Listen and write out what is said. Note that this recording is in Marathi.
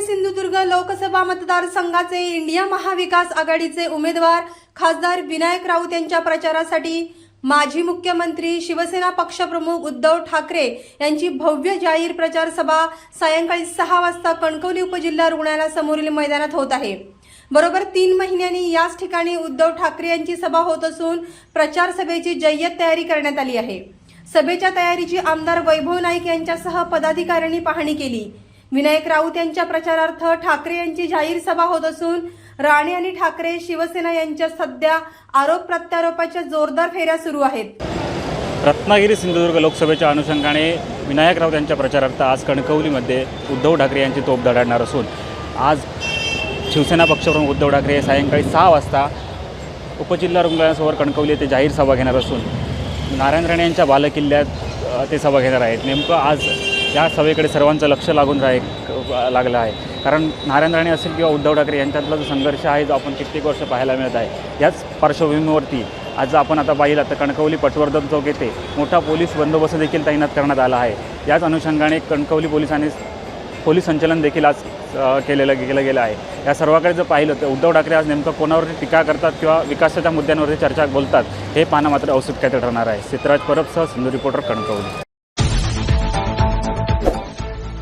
सिंधुदुर्ग लोकसभा मतदारसंघाचे इंडिया महाविकास आघाडीचे उमेदवार खासदार विनायक राऊत यांच्या प्रचारासाठी माजी मुख्यमंत्री शिवसेना पक्षप्रमुख उद्धव ठाकरे यांची भव्य जाहीर प्रचार सभा सायंकाळी सहा वाजता कणकवली उपजिल्हा रुग्णालयासमोरील मैदानात होत आहे. बरोबर तीन महिन्यांनी याच ठिकाणी उद्धव ठाकरे यांची सभा होत असून प्रचार सभेची जय्यत तयारी करण्यात आली आहे. सभेच्या तयारीची आमदार वैभव नाईक यांच्यासह पदाधिकाऱ्यांनी पाहणी केली. विनायक राऊत यांच्या प्रचारार्थ ठाकरे यांची जाहीर सभा होत असून राणे आणि ठाकरे शिवसेना यांच्या सध्या आरोप प्रत्यारोपाच्या जोरदार फेऱ्या सुरू आहेत. रत्नागिरी सिंधुदुर्ग लोकसभेच्या अनुषंगाने विनायक राऊत यांच्या प्रचारार्थ आज कणकवलीमध्ये उद्धव ठाकरे यांची तोप धडाडणार असून आज शिवसेना पक्षप्रमुख उद्धव ठाकरे सायंकाळी सहा वाजता उपजिल्हा रुग्णालयासमोर कणकवली येथे जाहीर सभा घेणार असून नारायण राणे यांच्या बालकिल्ल्यात ते सभा घेणार आहेत. नेमकं आज या सभेकडे सर्वांचं लक्ष लागून राह लागलं आहे. कारण नारायण राणे असेल किंवा उद्धव ठाकरे यांच्यातला जो संघर्ष आहे जो आपण कित्येक वर्ष पाहायला मिळत आहे याच पार्श्वभूमीवरती आज आपण आता पाहिलं तर कणकवली पटवर्धन चौक येथे मोठा पोलीस बंदोबस्त देखील तैनात करण्यात आला आहे. याच अनुषंगाने कणकवली पोलिसांनी पोलीस संचलन देखील आज केलेलं केलं गेलं आहे. या सर्वाकडे जर पाहिलं तर उद्धव ठाकरे आज नेमकं कोणावरती टीका करतात किंवा विकासाच्या मुद्द्यांवरती चर्चा बोलतात हे पानं मात्र औत्सुक्याचं ठरणार आहे. सिद्धराज परबसह सिंधू रिपोर्टर कणकवली.